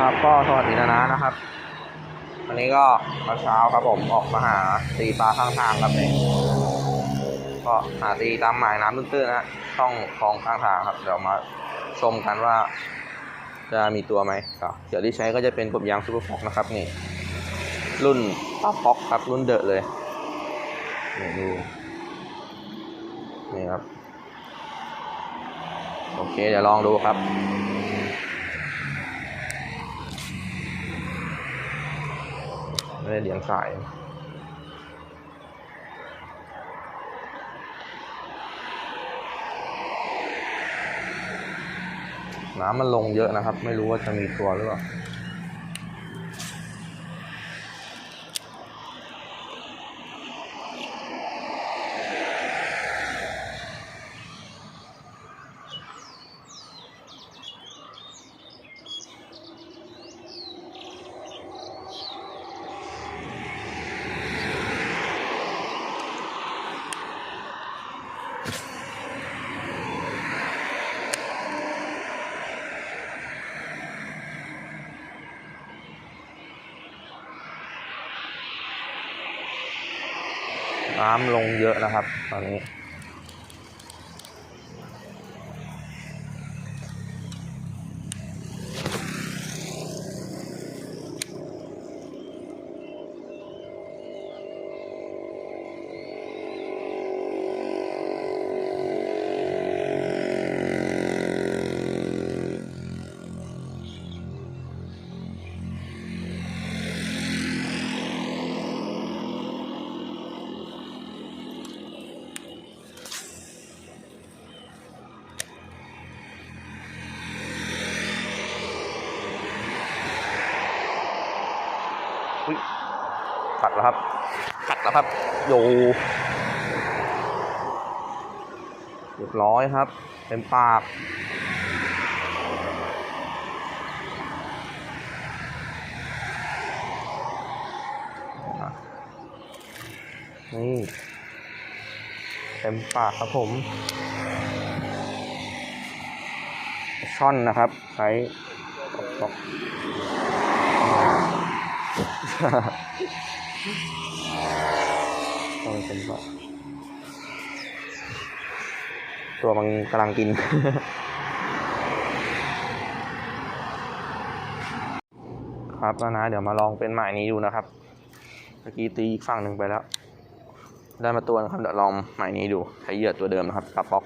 ครับก็สวัสดีนะนะนะครับ วันนี้ก็ตอนเช้าครับผมออกมาหาตีปลาข้างทางครับเนี่ยก็หาตีตามหมายน้ำตื้นๆนะช่องคลองข้างทางครับเดี๋ยวมาชมกันว่า จะมีตัวไหมก็เดี๋ยวที่ใช้ก็จะเป็นกบยางซูเปอร์ฟ็อกนะครับนี่ รุ่นป้าฟ็อกครับรุ่นเดอะเลยนี่ดูนี่ครับ โอเคเดี๋ยวลองดูครับ ไม่ได้เลี้ยงสาย น้ำมันลงเยอะนะครับ ไม่รู้ว่าจะมีตัวหรือเปล่า น้ำลงเยอะนะครับ ตอนนี้ แล้วครับกัดแล้วครับโยเรียบร้อยครับ เต็มปากนี่เต็มปากครับผมช่อนนะครับ ใช้ตอก ต้องเป็นแบบตัวมันกำลังกิน ครับแล้วนะ เดี๋ยวมาลองเป็นหมายนี้ดูนะครับ เมื่อกี้ตีอีกฝั่งหนึ่งไปแล้ว ได้มาตัวนะครับ เดี๋ยวลองหมายนี้ดู ใช้เหยื่อตัวเดิมนะครับปลาป๊อก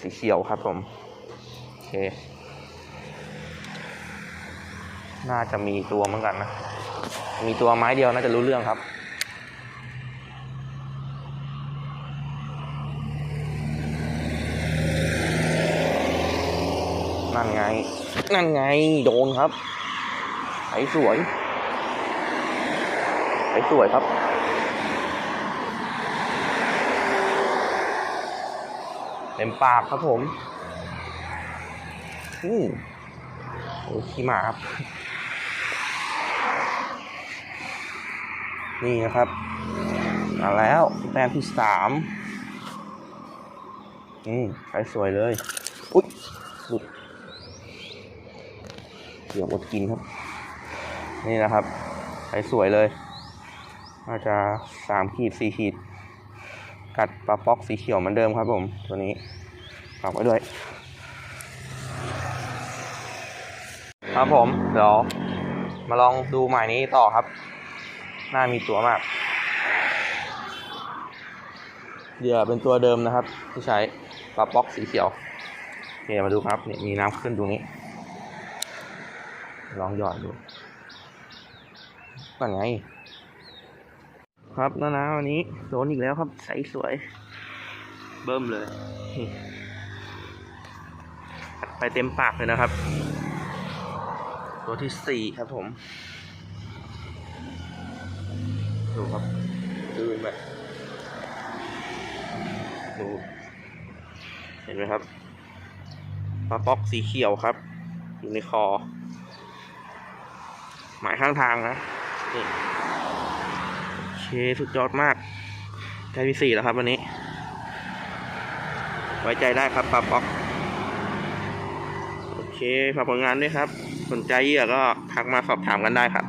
สีเขียวครับผม โอเค น่าจะมีตัวเหมือนกันนะ มีตัวไม้เดียวน่าจะรู้เรื่องครับนั่นไง นั่นไง โดนครับไอ้สวยไอ้สวยครับ เต็มปากครับผม อืมโอ้ขี้หมาครับ นี่นะครับมาแล้วแต้มที่สามอืมใช้สวยเลย อุ๊ยหลุดเดี๋ยวอดกินครับ นี่นะครับใช้สวยเลยน่าจะสามขีดสี่ขีด กัดปลาป๊อกสีเขียวเหมือนเดิมครับผม ตัวนี้ฝากไว้ด้วย ครับผม เดี๋ยวมาลองดูหมายนี้ต่อครับ น่ามีตัวมากเหยื่อเป็นตัวเดิมนะครับ ที่ใช้ปลาป๊อกสีเขียวโอเคมาดูครับเนี่ยมีน้ำขึ้นตรงนี้ ลองหยอดดูก่อนไง ครับนะนะวันนี้โดนอีกแล้วครับใสสวย เบิ่มเลยนี่ไปเต็มปากเลยนะครับ ตัวที่สี่ครับผม ดูครับดูแบบดูเห็นไหมครับปลาป๊อกสีเขียวครับ อยู่ในคอ หมายข้างทางนะโอเคสุดยอดมากใจที่สี่แล้วครับวันนี้ ไว้ใจได้ครับปลาป๊อกโอเคฝากผลงานด้วยครับ สนใจเยื่อก็ทักมาสอบถามกันได้ครับ